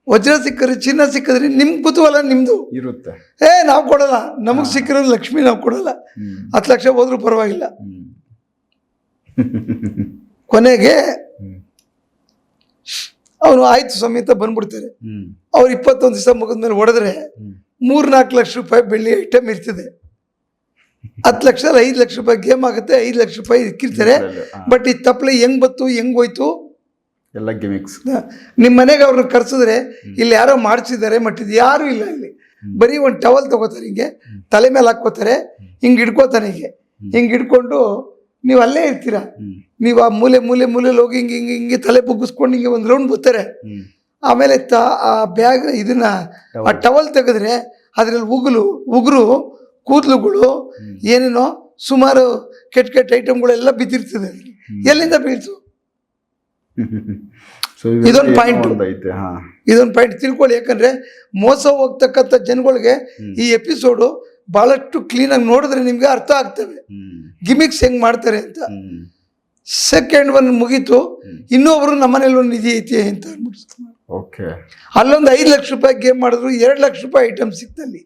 ವಜ್ರ ಸಿಕ್ಕರೆ ಚಿನ್ನ ಸಿಕ್ಕಿದ್ರೆ ನಿಮ್ ಕುತೂಹಲ ನಿಮ್ದು. ಇರುತ್ತೆ. ಏ ನಾವು ಕೊಡಲ್ಲ. ನಮಗೆ ಸಿಕ್ಕಿರೋದು ಲಕ್ಷ್ಮಿ ನಾವು ಕೊಡಲ್ಲ. ಹತ್ತು ಲಕ್ಷ ಹೋದ್ರೂ ಪರವಾಗಿಲ್ಲ. ಕೊನೆಗೆ ಅವನು ಆಯ್ತು ಸಮೇತ ಬಂದ್ಬಿಡ್ತಾರೆ. ಅವ್ರು ಇಪ್ಪತ್ತೊಂದು ದಿವಸ ಮುಗಿದ ಮೇಲೆ ಹೊಡೆದ್ರೆ ಮೂರ್ನಾಲ್ಕು ಮೂರು ನಾಲ್ಕು ಲಕ್ಷ ರೂಪಾಯಿ ಬೆಳ್ಳಿ ಐಟಮ್ ಇರ್ತದೆ. ಹತ್ತು ಲಕ್ಷ ಐದು ಲಕ್ಷ ರೂಪಾಯಿ ಗೇಮ್ ಆಗುತ್ತೆ ಐದು ಲಕ್ಷ ರೂಪಾಯಿ ಇಕ್ಕಿರ್ತಾರೆ. ಬಟ್ ಈ ತಪ್ಪಲೆ ಹೆಂಗ್ ಬತ್ತು ಹೆಂಗ್ ಹೋಯ್ತು? ಎಲ್ಲ ಗಿಮಿಕ್ಸ್ ನಿಮ್ಮ ಮನೆಗೆ ಅವ್ರನ್ನ ಕರ್ಸಿದ್ರೆ ಇಲ್ಲಿ ಯಾರೋ ಮಾಡಿಸಿದ್ದಾರೆ ಇದು ಯಾರೂ ಇಲ್ಲ ಇಲ್ಲಿ. ಬರೀ ಒಂದು ಟವಲ್ ತಗೋತಾರೆ ಹಿಂಗೆ ತಲೆ ಮೇಲೆ ಹಾಕ್ಕೋತಾರೆ ಹಿಂಗೆ ಹಿಡ್ಕೋತಾನೆ ಹಿಂಗೆ. ಹಿಂಗೆ ಹಿಡ್ಕೊಂಡು ನೀವು ಅಲ್ಲೇ ಇರ್ತೀರಾ? ನೀವು ಆ ಮೂಲೆ ಮೂಲೆ ಮೂಲೆ ಹೋಗಿ ಹಿಂಗೆ ಹಿಂಗೆ ಹಿಂಗೆ ತಲೆ ಬುಗ್ಗಿಸ್ಕೊಂಡು ಹಿಂಗೆ ಒಂದು ರೌಂಡ್ ಬರ್ತಾರೆ ಆಮೇಲೆ ತ ಆ ಬ್ಯಾಗ್ ಇದನ್ನ ಆ ಟವಲ್ ತೆಗೆದ್ರೆ ಅದ್ರಲ್ಲಿ ಉಗುಲು ಉಗುರು ಕೂದಲುಗಳು ಏನೇನೋ ಸುಮಾರು ಕೆಟ್ಟ ಕೆಟ್ಟ ಐಟಮ್ಗಳೆಲ್ಲ ಬಿದ್ದಿರ್ತದೆ. ಎಲ್ಲಿಂದ ಬೀಳ್ತು ಇದೊಂದು ಪಾಯಿಂಟ್ ಇದೊಂದು ಪಾಯಿಂಟ್ ತಿಳ್ಕೊಳ್ಳಿ. ಯಾಕಂದ್ರೆ ಮೋಸ ಹೋಗ್ತಕ್ಕಂಥ ಜನಗಳಿಗೆ ಈ ಎಪಿಸೋಡು ಬಹಳಷ್ಟು ಕ್ಲೀನಾಗಿ ನೋಡಿದ್ರೆ ನಿಮಗೆ ಅರ್ಥ ಆಗ್ತವೆ. ಗಿಮಿಕ್ಸ್ ಹೆಂಗ್ ಮಾಡ್ತಾರೆ ಅಂತ. ಸೆಕೆಂಡ್ ಒನ್ ಮುಗೀತು. ಇನ್ನೊಬ್ರು ನಮ್ಮನೇಲಿ ಒಂದು ನಿಧಿ ಐತಿ ಅಂತ ಅಂದ್ಬಿಟ್ಟು. ಓಕೆ. ಅಲ್ಲೊಂದು ಐದು ಲಕ್ಷ ರೂಪಾಯಿ ಗೇಮ್ ಮಾಡಿದ್ರು ಎರಡು ಲಕ್ಷ ರೂಪಾಯಿ ಐಟಮ್ ಸಿಕ್ತಲ್ಲಿ.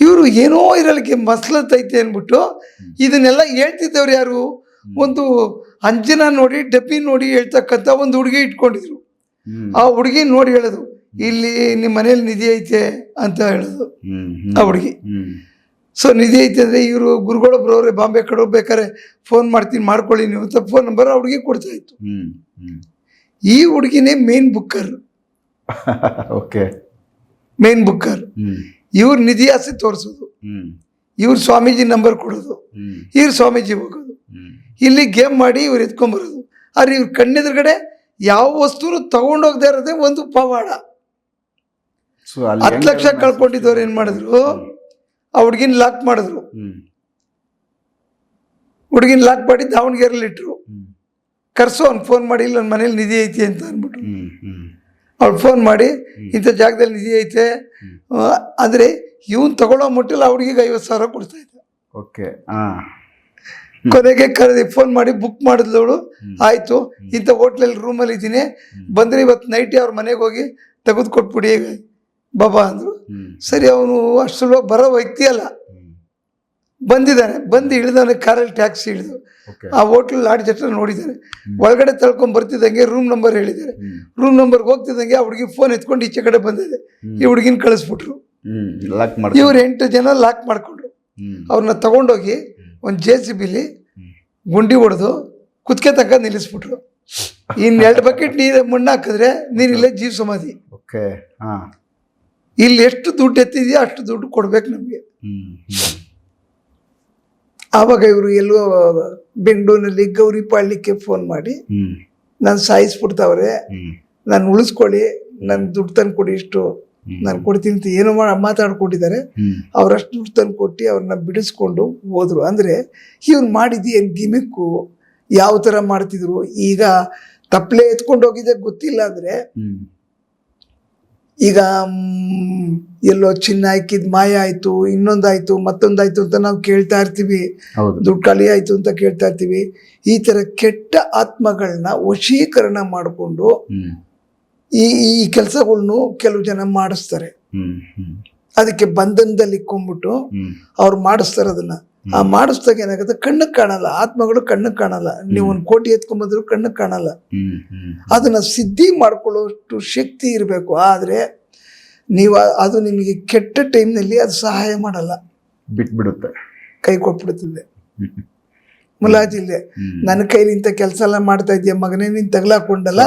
ಇವರು ಏನೋ ಇರಲಿಕ್ಕೆ ಮಸ್ಲತ್ತೈತೆ ಅಂದ್ಬಿಟ್ಟು ಇದನ್ನೆಲ್ಲ ಹೇಳ್ತಿದ್ದವ್ರು ಯಾರು? ಒಂದು ಅಂಜನ ನೋಡಿ ಡಬ್ಬಿ ನೋಡಿ ಹೇಳ್ತಕ್ಕಂಥ ಒಂದು ಹುಡುಗಿ ಇಟ್ಕೊಂಡಿದ್ರು. ಆ ಹುಡುಗಿ ನೋಡಿ ಹೇಳೋದು ಇಲ್ಲಿ ನಿಮ್ಮ ಮನೇಲಿ ನಿಧಿ ಐತೆ ಅಂತ ಹೇಳೋದು ಆ ಹುಡುಗಿ. ಸೊ ನಿಧಿ ಐತೆ ಅಂದರೆ ಇವರು ಗುರುಗಳೊಬ್ರು ಅವ್ರೆ ಬಾಂಬೆ ಕಡೆ ಹೋಗ್ಬೇಕಾರೆ ಫೋನ್ ಮಾಡ್ತೀನಿ ಮಾಡ್ಕೊಳ್ಳಿ ನೀವು ಅಂತ ಫೋನ್ ನಂಬರ್ ಆ ಹುಡುಗಿ ಕೊಡ್ತಾ ಇತ್ತು. ಈ ಹುಡುಗಿನೇ main booker okay main booker ಇವ್ರ ನಿಧಿ ಆಸೆ ತೋರಿಸೋದು. ಇವ್ರ ಸ್ವಾಮೀಜಿ ನಂಬರ್ ಕೊಡೋದು. ಇವ್ರು ಸ್ವಾಮೀಜಿ ಹೋಗೋದು. ಇಲ್ಲಿ ಗೇಮ್ ಮಾಡಿ ಇವ್ರು ಎತ್ಕೊಂಬರೋದು ಆದ್ರೆ ಇವ್ರ ಕಣ್ಣೆದುರುಗಡೆ ಯಾವ ವಸ್ತುನು ತಗೊಂಡೋಗದೆ ಇರೋದೇ ಒಂದು ಪವಾಡ. ಹತ್ತು ಲಕ್ಷ ಕಳ್ಕೊಂಡಿದ್ದವ್ರು ಏನು ಮಾಡಿದ್ರು? ಆ ಹುಡುಗಿನ ಲಾಕ್ ಮಾಡಿದ್ರು. ಹುಡುಗಿನ ಲಾಕ್ ಮಾಡಿ ದಾವಣಗೆರೆಲಿ ಇಟ್ರು ಕರ್ಸು ಅವ್ನು ಫೋನ್ ಮಾಡಿ ಇಲ್ಲಿ ನನ್ನ ಮನೇಲಿ ನಿಧಿ ಐತಿ ಅಂತ ಹ್ಮ್ ಅವ್ಳು ಫೋನ್ ಮಾಡಿ ಇಂಥ ಜಾಗದಲ್ಲಿ ನಿಧಿ ಐತೆ. ಆದರೆ ಇವನ್ ತಗೊಳ್ಳೋ ಮುಟ್ಟಿಲ್ಲ ಆ ಹುಡುಗಿಗೆ ಐವತ್ತು ಸಾವಿರ ಕೊಡ್ತಾ ಇದ್ದ. ಓಕೆ ಕೊನೆಗೆ ಕರೆದಿ ಫೋನ್ ಮಾಡಿ ಬುಕ್ ಮಾಡಿದ್ಲವಳು ಆಯಿತು. ಆಯ್ತು ಇಂಥ ಹೋಟ್ಲಲ್ಲಿ ರೂಮಲ್ಲಿ ಇದ್ದೀನಿ. ಬಂದರೆ ಇವತ್ತು ನೈಟ್ ಅವ್ರ ಮನೆಗೆ ಹೋಗಿ ತೆಗೆದು ಕೊಟ್ಬಿಡಿ. ಬಾಬಾ ಅಂದರು. ಸರಿ ಅವನು ಅಷ್ಟು ಸುಲಭ ಬರೋ ವ್ಯಕ್ತಿ ಅಲ್ಲ. ಬಂದಿದ್ದಾನೆ ಬಂದು ಇಳಿದವನ ಕಾರಲ್ಲಿ ಟ್ಯಾಕ್ಸಿ ಇಳಿದು ಆ ಹೋಟ್ಲ್ ಲಾಡ್ಜ್ ಹತ್ರ ನೋಡಿದ್ದಾನೆ. ಒಳಗಡೆ ತಳ್ಕೊಂಡ್ ಬರ್ತಿದ್ದಂಗೆ ರೂಮ್ ನಂಬರ್ ಹೇಳಿದ್ದಾರೆ. ರೂಮ್ ನಂಬರ್ಗೆ ಹೋಗ್ತಿದ್ದಂಗೆ ಆ ಹುಡುಗಿ ಫೋನ್ ಎತ್ಕೊಂಡು ಈಚೆ ಕಡೆ ಬಂದಿದೆ. ಈ ಹುಡುಗಿನ ಕಳಿಸ್ಬಿಟ್ರು. ಇವ್ರು ಎಂಟು ಜನ ಲಾಕ್ ಮಾಡಿಕೊಂಡ್ರು. ಅವ್ರನ್ನ ತಗೊಂಡೋಗಿ ಒಂದು ಜೆ ಸಿ ಬಿಲಿ ಗುಂಡಿ ಹೊಡೆದು ಕುತ್ಕೆ ತನಕ ನಿಲ್ಲಿಸ್ಬಿಟ್ರು. ಇನ್ನು ಎರಡು ಬಕೆಟ್ ನೀರು ಮಣ್ಣು ಹಾಕಿದ್ರೆ ನೀರಿಲ್ಲ ಜೀವ ಸಮಾಧಿ. ಓಕೆ ಹಾ. ಇಲ್ಲಿ ಎಷ್ಟು ದುಡ್ಡು ಎತ್ತಿದೆಯೋ ಅಷ್ಟು ದುಡ್ಡು ಕೊಡ್ಬೇಕು ನಮಗೆ. ಆವಾಗ ಇವರು ಎಲ್ಲೋ ಬೆಂಗಳೂರಿನಲ್ಲಿ ಗೌರಿ ಪಾಳ್ಲಿಕ್ಕೆ ಫೋನ್ ಮಾಡಿ ನಾನು ಸಾಯಿಸ್ಬಿಡ್ತಾವ್ರೆ. ನಾನು ಉಳಿಸ್ಕೊಳ್ಳಿ. ನನ್ನ ದುಡ್ಡು ತಂದು ಕೊಡಿ ಇಷ್ಟು. ನಾನು ಕೊಡ್ತೀನಿ ಅಂತ ಏನೋ ಮಾ ಮಾತಾಡ್ಕೊಟ್ಟಿದ್ದಾರೆ. ಅವ್ರಷ್ಟು ದುಡ್ಡು ತಂದು ಕೊಟ್ಟು ಅವ್ರನ್ನ ಬಿಡಿಸ್ಕೊಂಡು ಹೋದ್ರು. ಅಂದರೆ ಇವ್ರು ಮಾಡಿದ್ದು ಏನು ಗಿಮಿಕ್ಕು? ಯಾವ ಥರ ಮಾಡ್ತಿದ್ರು? ಈಗ ತಪ್ಪಲೆ ಎತ್ಕೊಂಡು ಹೋಗಿದ್ದೆ ಗೊತ್ತಿಲ್ಲ ಅಂದರೆ ಈಗ ಎಲ್ಲೋ ಚಿನ್ನ ಹಾಕಿದ್ ಮಾಯ ಆಯ್ತು ಇನ್ನೊಂದಾಯ್ತು ಮತ್ತೊಂದಾಯ್ತು ಅಂತ ನಾವು ಕೇಳ್ತಾ ಇರ್ತೀವಿ. ದುಡ್ಡು ಖಾಲಿ ಆಯ್ತು ಅಂತ ಕೇಳ್ತಾ ಇರ್ತೀವಿ. ಈ ತರ ಕೆಟ್ಟ ಆತ್ಮಗಳನ್ನ ವಶೀಕರಣ ಮಾಡಿಕೊಂಡು ಈ ಈ ಕೆಲಸಗಳ್ನು ಕೆಲವು ಜನ ಮಾಡಿಸ್ತಾರೆ. ಅದಕ್ಕೆ ಬಂಧನದಲ್ಲಿ ಇಕ್ಕೊಂಡ್ಬಿಟ್ಟು ಅವ್ರು ಮಾಡಿಸ್ತಾರೆ ಅದನ್ನ ಆ ಮಾಡಿಸ್ದಾಗ ಏನಾಗುತ್ತೆ? ಕಣ್ಣಿಗೆ ಕಾಣಲ್ಲ. ಆತ್ಮಗಳು ಕಣ್ಣಿಗೆ ಕಾಣಲ್ಲ. ನೀವು ಒಂದು ಕೋಟಿ ಎತ್ಕೊಂಬಂದ್ರು ಕಣ್ಣಿಗೆ ಕಾಣಲ್ಲ. ಅದನ್ನ ಸಿದ್ಧಿ ಮಾಡ್ಕೊಳ್ಳೋಷ್ಟು ಶಕ್ತಿ ಇರಬೇಕು. ಆದರೆ ನೀವು ಅದು ನಿಮಗೆ ಕೆಟ್ಟ ಟೈಮ್ನಲ್ಲಿ ಅದು ಸಹಾಯ ಮಾಡಲ್ಲ. ಬಿಟ್ಬಿಡುತ್ತೆ. ಕೈ ಕೊಟ್ಬಿಡುತ್ತದೆ ಮುಲಾಜಿಲ್ಲೆ. ನನ್ನ ಕೈಲಿ ಇಂಥ ಕೆಲಸ ಎಲ್ಲ ಮಾಡ್ತಾ ಇದೆಯಾ ಮಗನೇ ನೀನ್ ತಗಲಾಕೊಂಡಲ್ಲ?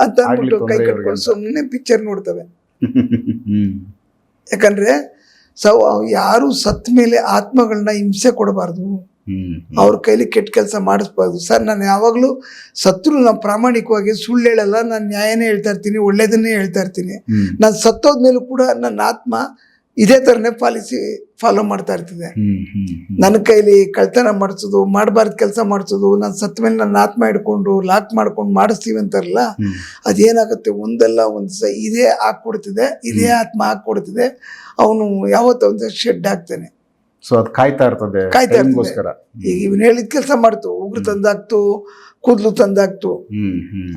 ಅಂತ ಅಂದ್ಬಿಟ್ಟು ಕೈ ಕಟ್ಕೊಂಡು ಸುಮ್ಮನೆ ಪಿಕ್ಚರ್ ನೋಡ್ತವೆ. ಯಾಕಂದ್ರೆ ಸೊ ಯಾರು ಸತ್ತ ಮೇಲೆ ಆತ್ಮಗಳನ್ನ ಹಿಂಸೆ ಕೊಡಬಾರ್ದು. ಅವ್ರ ಕೈಲಿ ಕೆಟ್ಟ ಕೆಲಸ ಮಾಡಿಸ್ಬಾರ್ದು. ಸರ್ ನಾನು ಯಾವಾಗಲೂ ಸತ್ರು ನಾನು ಪ್ರಾಮಾಣಿಕವಾಗಿ ಸುಳ್ಳು ಹೇಳಲ್ಲ ನಾನು ನ್ಯಾಯನೇ ಹೇಳ್ತಾ ಇರ್ತೀನಿ ಒಳ್ಳೇದನ್ನೇ ಹೇಳ್ತಾ ಇರ್ತೀನಿ. ನಾನು ಸತ್ತೋದ್ಮೇಲೂ ಕೂಡ ನನ್ನ ಆತ್ಮ ಇದೇ ಥರನೇ ಪಾಲಿಸಿ ಫಾಲೋ ಮಾಡ್ತಾ ಇರ್ತದೆ. ನನ್ನ ಕೈಲಿ ಕಳ್ತನ ಮಾಡಿಸೋದು ಮಾಡಬಾರ್ದು ಕೆಲಸ ಮಾಡಿಸೋದು ನಾನು ಸತ್ತ ಮೇಲೆ ನನ್ನ ಆತ್ಮ ಹಿಡ್ಕೊಂಡು ಲಾಕ್ ಮಾಡ್ಕೊಂಡು ಮಾಡಿಸ್ತೀವಿ ಅಂತಾರಲ್ಲ ಅದೇನಾಗುತ್ತೆ? ಒಂದಲ್ಲ ಒಂದು ಸಹ ಇದೇ ಹಾಕ್ಕೊಡ್ತಿದೆ ಇದೇ ಆತ್ಮ ಹಾಕ್ಕೊಡ್ತಿದೆ ಅವನು ಯಾವತ್ತೊಂದು ಶೆಡ್ ಹಾಕ್ತಾನೆ ಸೊ ಅದು ಕಾಯ್ತಾ ಇರ್ತದೆ ಕಾಯ್ತಾ ಇರ್ತದೆ. ಈಗ ಇವನು ಹೇಳಿದ ಕೆಲಸ ಮಾಡ್ತು ಉಗ್ರು ತಂದಾಕ್ತು ಕೂದಲು ತಂದಾಕ್ತು.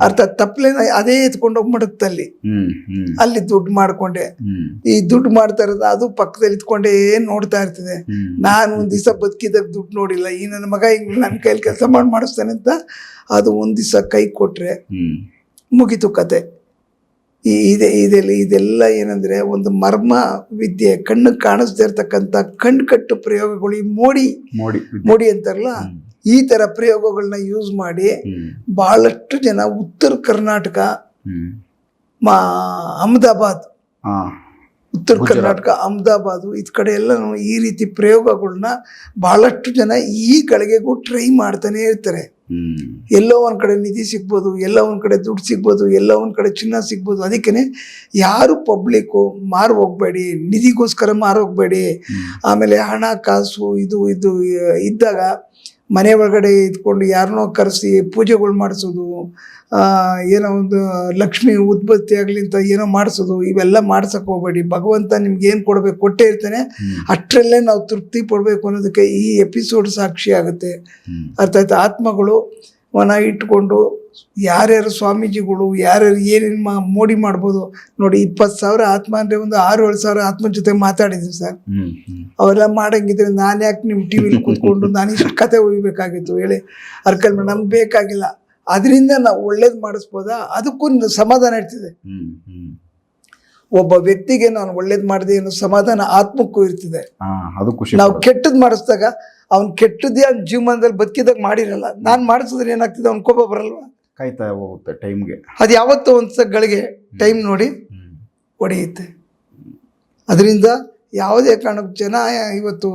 ಅರ್ಥ ತಪ್ಪಲೇನ ಅದೇ ಎತ್ಕೊಂಡು ಹೋಗಿ ಮಡಗ್ತಲ್ಲಿ ಹ್ಮ್ ಹ್ಮ್. ಅಲ್ಲಿ ದುಡ್ಡು ಮಾಡ್ಕೊಂಡೆ. ಈ ದುಡ್ಡು ಮಾಡ್ತಾ ಇರೋದು ಅದು ಪಕ್ಕದಲ್ಲಿ ಇತ್ಕೊಂಡೇ ನೋಡ್ತಾ ಇರ್ತದೆ. ನಾನು ಒಂದು ದಿವಸ ಬದುಕಿದಾಗ ದುಡ್ಡು ನೋಡಿಲ್ಲ. ಈ ನನ್ನ ಮಗ ಈಗ ನನ್ನ ಕೈಲಿ ಕೆಲಸ ಮಾಡಿ ಮಾಡಿಸ್ತಾನೆ ಅಂತ ಅದು ಒಂದು ದಿವಸ ಕೈ ಕೊಟ್ರೆ ಮುಗೀತು ಕತೆ. ಈ ಇದೆ ಇದೆಲ್ಲ ಇದೆಲ್ಲ ಏನಂದ್ರೆ ಒಂದು ಮರ್ಮ ವಿದ್ಯೆ ಕಣ್ಣು ಕಾಣಿಸ್ದೇ ಇರತಕ್ಕಂಥ ಕಣ್ಣು ಕಟ್ಟು ಪ್ರಯೋಗಗಳು ಈ ಮೋಡಿ ಮೋಡಿ ಮೋಡಿ ಅಂತಾರಲ್ಲ? ಈ ಥರ ಪ್ರಯೋಗಗಳನ್ನ ಯೂಸ್ ಮಾಡಿ ಬಹಳಷ್ಟು ಜನ ಉತ್ತರ ಕರ್ನಾಟಕ ಮಾ ಅಹಮದಾಬಾದ್. ಉತ್ತರ ಕರ್ನಾಟಕ ಅಹಮದಾಬಾದ್ ಇದ್ ಕಡೆ ಎಲ್ಲ ಈ ರೀತಿ ಪ್ರಯೋಗಗಳನ್ನ ಬಹಳಷ್ಟು ಜನ ಈ ಗಳಿಗೆಗೂ ಟ್ರೈ ಮಾಡ್ತಾನೆ ಇರ್ತಾರೆ. ಎಲ್ಲೋ ಒಂದು ಕಡೆ ನಿಧಿ ಸಿಗ್ಬೋದು ಎಲ್ಲ ಒಂದು ಕಡೆ ದುಡ್ಡು ಸಿಗ್ಬೋದು ಎಲ್ಲ ಒಂದು ಕಡೆ ಚಿನ್ನ ಸಿಗ್ಬೋದು ಅದಕ್ಕೇನೆ ಯಾರು ಪಬ್ಲಿಕ್ಕು ಮಾರು ಹೋಗಬೇಡಿ ನಿಧಿಗೋಸ್ಕರ ಮಾರು ಹೋಗಬೇಡಿ. ಆಮೇಲೆ ಹಣ ಕಾಸು ಇದು ಇದು ಇದ್ದಾಗ ಮನೆ ಒಳಗಡೆ ಇದ್ಕೊಂಡು ಯಾರನ್ನೋ ಕರೆಸಿ ಪೂಜೆಗಳು ಮಾಡಿಸೋದು ಏನೋ ಒಂದು ಲಕ್ಷ್ಮಿ ಉದ್ಬತ್ತಿ ಆಗಲಿ ಅಂತ ಏನೋ ಮಾಡಿಸೋದು ಇವೆಲ್ಲ ಮಾಡ್ಸಕ್ಕೆ ಹೋಗ್ಬೇಡಿ. ಭಗವಂತ ನಿಮ್ಗೆ ಏನು ಕೊಡಬೇಕು ಕೊಟ್ಟೇ ಇರ್ತಾನೆ. ಅಷ್ಟರಲ್ಲೇ ನಾವು ತೃಪ್ತಿ ಪಡಬೇಕು ಅನ್ನೋದಕ್ಕೆ ಈ ಎಪಿಸೋಡ್ ಸಾಕ್ಷಿ ಆಗುತ್ತೆ. ಅರ್ಥಾಯ್ತು? ಅರ್ಥ ಆಯ್ತಾ ಆತ್ಮಗಳು ವನ ಇಟ್ಕೊಂಡು ಯಾರ್ಯಾರು ಸ್ವಾಮೀಜಿಗಳು ಯಾರ್ಯಾರು ಏನೇನು ಮಾ ಮೋಡಿ ಮಾಡ್ಬೋದು ನೋಡಿ ಇಪ್ಪತ್ತು ಸಾವಿರ ಆತ್ಮ ಅಂದರೆ ಒಂದು ಆರು ಏಳು ಸಾವಿರ ಆತ್ಮ ಜೊತೆ ಮಾತಾಡಿದ್ದೀನಿ ಸರ್. ಅವೆಲ್ಲ ಮಾಡಂಗಿದ್ರೆ ನಾನು ಯಾಕೆ ನಿಮ್ಮ ಟಿ ವಿಲಿ ಕೂತ್ಕೊಂಡು ನಾನು ಇಷ್ಟು ಕತೆ ಹೇಳಿ. ಅರ್ಕಲ್ ನಮ್ಗೆ ಬೇಕಾಗಿಲ್ಲ. ಅದರಿಂದ ನಾವು ಒಳ್ಳೇದು ಮಾಡಿಸ್ಬೋದಾ? ಅದಕ್ಕೂ ಸಮಾಧಾನ ಇರ್ತಿದೆ. ಒಬ್ಬ ವ್ಯಕ್ತಿಗೆ ನಾನು ಒಳ್ಳೇದು ಮಾಡಿದೆ ಅನ್ನೋ ಸಮಾಧಾನ ಆತ್ಮಕ್ಕೂ ಇರ್ತದೆ. ಅದು ಖುಷಿ ನಾವು. ಕೆಟ್ಟದ್ ಮಾಡಿಸಿದಾಗ ಅವ್ನು ಕೆಟ್ಟದ್ದೇ ಅವ್ನ ಜೀವನದಲ್ಲಿ ಬದುಕಿದಾಗ ಮಾಡಿರಲ್ಲ. ನಾನು ಮಾಡಿಸಿದ್ರೆ ಏನಾಗ್ತದೆ? ಅವ್ನ ಕೋಪ ಬರಲ್ವಾ? ಕಾಯ್ತಾ ಹೋಗುತ್ತೆ ಟೈಮ್ಗೆ. ಅದು ಯಾವತ್ತೋ ಒಂದು ಗಳಿಗೆ ಟೈಮ್ ನೋಡಿ ಹೊಡೆಯುತ್ತೆ ಅದರಿಂದ ಯಾವುದೇ ಕಾರಣಕ್ಕೆ ಜನ ಇವತ್ತು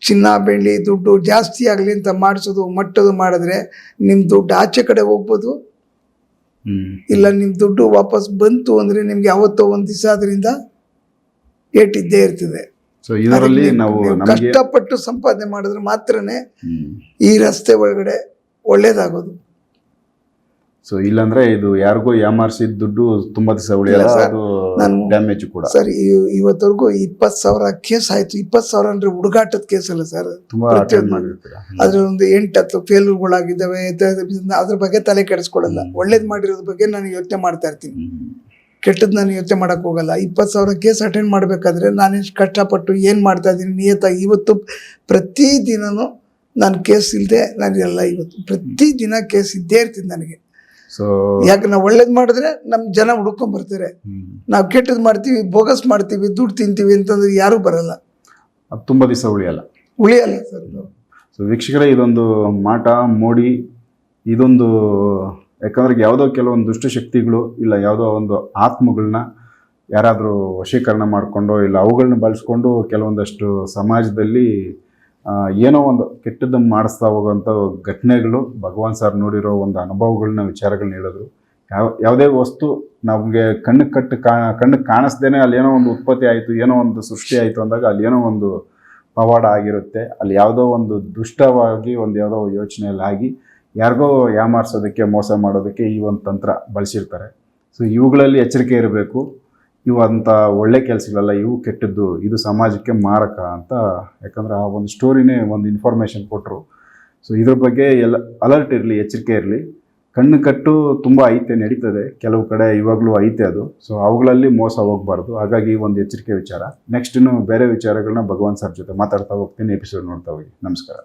ಚಿನ್ನ ಬೆಳ್ಳಿ ದುಡ್ಡು ಜಾಸ್ತಿ ಆಗಲಿ ಅಂತ ಮಾಡಿಸೋದು ಮಟ್ಟದು ಮಾಡಿದ್ರೆ ನಿಮ್ಮ ದುಡ್ಡು ಆಚೆ ಕಡೆ ಹೋಗ್ಬೋದು. ಇಲ್ಲ ನಿಮ್ಮ ದುಡ್ಡು ವಾಪಸ್ ಬಂತು ಅಂದರೆ ನಿಮ್ಗೆ ಯಾವತ್ತೋ ಒಂದು ದಿವಸ ಅದರಿಂದ ಏಟಿದ್ದೇ ಇರ್ತದೆ. ಸೊ ಇದರಲ್ಲಿ ನಾವು ಕಷ್ಟಪಟ್ಟು ಸಂಪಾದನೆ ಮಾಡಿದ್ರೆ ಮಾತ್ರನೇ ಈ ರಸ್ತೆ ಒಳಗಡೆ ಒಳ್ಳೇದಾಗೋದು. ಸೊ ಇಲ್ಲಾಂದ್ರೆ ಇದು ಯಾರಿಗೂ ಯಾಮಾರಿಸಿದ ದುಡ್ಡು ತುಂಬಾ ದಿವಸ ಉಳಿಯಲ್ಲ ನಾನು- ಡ್ಯಾಮೇಜ್ ಕೂಡ. ಸರ್ ಇವತ್ತವರೆಗೂ ಇಪ್ಪತ್ತು ಸಾವಿರ ಕೇಸ್ ಆಯ್ತು. ಇಪ್ಪತ್ತು ಸಾವಿರ ಅಂದ್ರೆ ಹುಡುಗಾಟದ ಕೇಸ್ ಅಲ್ಲ ಸರ್. ಅದ್ರ ಒಂದು ಎಂಟು ಹತ್ತು ಫೇಲ್ಯೂರ್ಗಳಾಗಿದ್ದಾವೆ ಅದ್ರ ಬಗ್ಗೆ ತಲೆ ಕೆಡಿಸ್ಕೊಳ್ಳಲ್ಲ ಒಳ್ಳೇದು ಮಾಡಿರೋದ್ರ ಬಗ್ಗೆ ನಾನು ಯೋಚನೆ ಮಾಡ್ತಾ ಇರ್ತೀನಿ. ಕೆಟ್ಟದ್ದು ನಾನು ಯೋಚನೆ ಮಾಡಕ್ ಹೋಗಲ್ಲ. ಇಪ್ಪತ್ತು ಸಾವಿರ ಕೇಸ್ ಅಟೆಂಡ್ ಮಾಡಬೇಕಾದ್ರೆ ನಾನು ಎಷ್ಟು ಕಷ್ಟಪಟ್ಟು ಏನು ಮಾಡ್ತಾ ಇದ್ದೀನಿ ನಿಯತ್ತಾಗಿ ಇವತ್ತು ಪ್ರತಿ ದಿನನೂ ನಾನು ಕೇಸ್ ಇಲ್ಲದೆ ನಾನು ಎಲ್ಲ ಇವತ್ತು. ಪ್ರತಿ ದಿನ ಕೇಸ್ ಇದ್ದೇ ಇರ್ತೀನಿ ನನಗೆ. ಸೊ ಯಾಕೆ ನಾವು ಒಳ್ಳೇದು ಮಾಡಿದ್ರೆ ನಮ್ಮ ಜನ ಹುಡ್ಕೊಂಡ್ ಬರ್ತಾರೆ. ನಾವು ಕೆಟ್ಟದ್ದು ಮಾಡ್ತೀವಿ ಬೋಗಸ್ ಮಾಡ್ತೀವಿ ದುಡ್ಡು ತಿಂತೀವಿ ಅಂತಂದ್ರೆ ಯಾರೂ ಬರಲ್ಲ. ಅದು ತುಂಬಾ ದಿವಸ ಉಳಿಯಲ್ಲ. ಉಳಿಯಲ್ಲ ಸರ್. ಸೊ ವೀಕ್ಷಕರೇ ಇದೊಂದು ಮಾಟ ಮೋಡಿ ಇದೊಂದು ಯಾಕಂದ್ರೆ ಯಾವುದೋ ಕೆಲವೊಂದು ದುಷ್ಟಶಕ್ತಿಗಳು ಇಲ್ಲ ಯಾವುದೋ ಒಂದು ಆತ್ಮಗಳನ್ನ ಯಾರಾದರೂ ವಶೀಕರಣ ಮಾಡಿಕೊಂಡು ಇಲ್ಲ ಅವುಗಳನ್ನ ಬಳಸ್ಕೊಂಡು ಕೆಲವೊಂದಷ್ಟು ಸಮಾಜದಲ್ಲಿ ಏನೋ ಒಂದು ಕೆಟ್ಟದ್ದನ್ನು ಮಾಡಿಸ್ತಾ ಹೋಗೋಂಥ ಘಟನೆಗಳು ಭಗವಾನ್ ಸರ್ ನೋಡಿರೋ ಒಂದು ಅನುಭವಗಳನ್ನ ವಿಚಾರಗಳನ್ನ ಹೇಳಿದ್ರು. ಯಾವ, ಯಾವುದೇ ವಸ್ತು ನಮಗೆ ಕಣ್ಣು ಕಟ್ಟು ಕಾ ಕಣ್ಣಿಗೆ ಕಾಣಿಸ್ದೇನೆ ಅಲ್ಲಿ ಏನೋ ಒಂದು ಉತ್ಪತ್ತಿ ಆಯಿತು, ಏನೋ ಒಂದು ಸೃಷ್ಟಿ ಆಯಿತು ಅಂದಾಗ ಅಲ್ಲಿ ಏನೋ ಒಂದು ಪವಾಡ ಆಗಿರುತ್ತೆ. ಅಲ್ಲಿ ಯಾವುದೋ ಒಂದು ದುಷ್ಟವಾಗಿ ಒಂದು ಯಾವುದೋ ಯೋಚನೆಯಲ್ಲಿ ಆಗಿ ಯಾರಿಗೋ ಯಾಮಾರಿಸೋದಕ್ಕೆ, ಮೋಸ ಮಾಡೋದಕ್ಕೆ ಈ ಒಂದು ತಂತ್ರ ಬಳಸಿರ್ತಾರೆ. ಸೊ ಇವುಗಳಲ್ಲಿ ಎಚ್ಚರಿಕೆ ಇರಬೇಕು. ಇವು ಅಂಥ ಒಳ್ಳೆ ಕೆಲಸಗಳಲ್ಲ, ಇವು ಕೆಟ್ಟದ್ದು, ಇದು ಸಮಾಜಕ್ಕೆ ಮಾರಕ ಅಂತ. ಯಾಕಂದರೆ ಆ ಒಂದು ಸ್ಟೋರಿನೇ ಒಂದು ಇನ್ಫಾರ್ಮೇಷನ್ ಕೊಟ್ಟರು ಸೊ ಇದ್ರ ಬಗ್ಗೆ ಎಲ್ಲ ಅಲರ್ಟ್ ಇರಲಿ, ಎಚ್ಚರಿಕೆ ಇರಲಿ. ಕಣ್ಣು ಕಟ್ಟು ತುಂಬ ಐತೆ, ನಡೀತದೆ. ಕೆಲವು ಕಡೆ ಇವಾಗಲೂ ಐತೆ ಅದು. ಸೊ ಅವುಗಳಲ್ಲಿ ಮೋಸ ಹೋಗಬಾರ್ದು. ಹಾಗಾಗಿ ಒಂದು ಎಚ್ಚರಿಕೆ ವಿಚಾರ. ನೆಕ್ಸ್ಟ್ ಇನ್ನು ಬೇರೆ ವಿಚಾರಗಳನ್ನ ಭಗವಾನ್ ಸರ್ ಜೊತೆ ಮಾತಾಡ್ತಾ ಹೋಗ್ತೀನಿ ಎಪಿಸೋಡ್ ನೋಡ್ತಾ ಹೋಗಿ. ನಮಸ್ಕಾರ.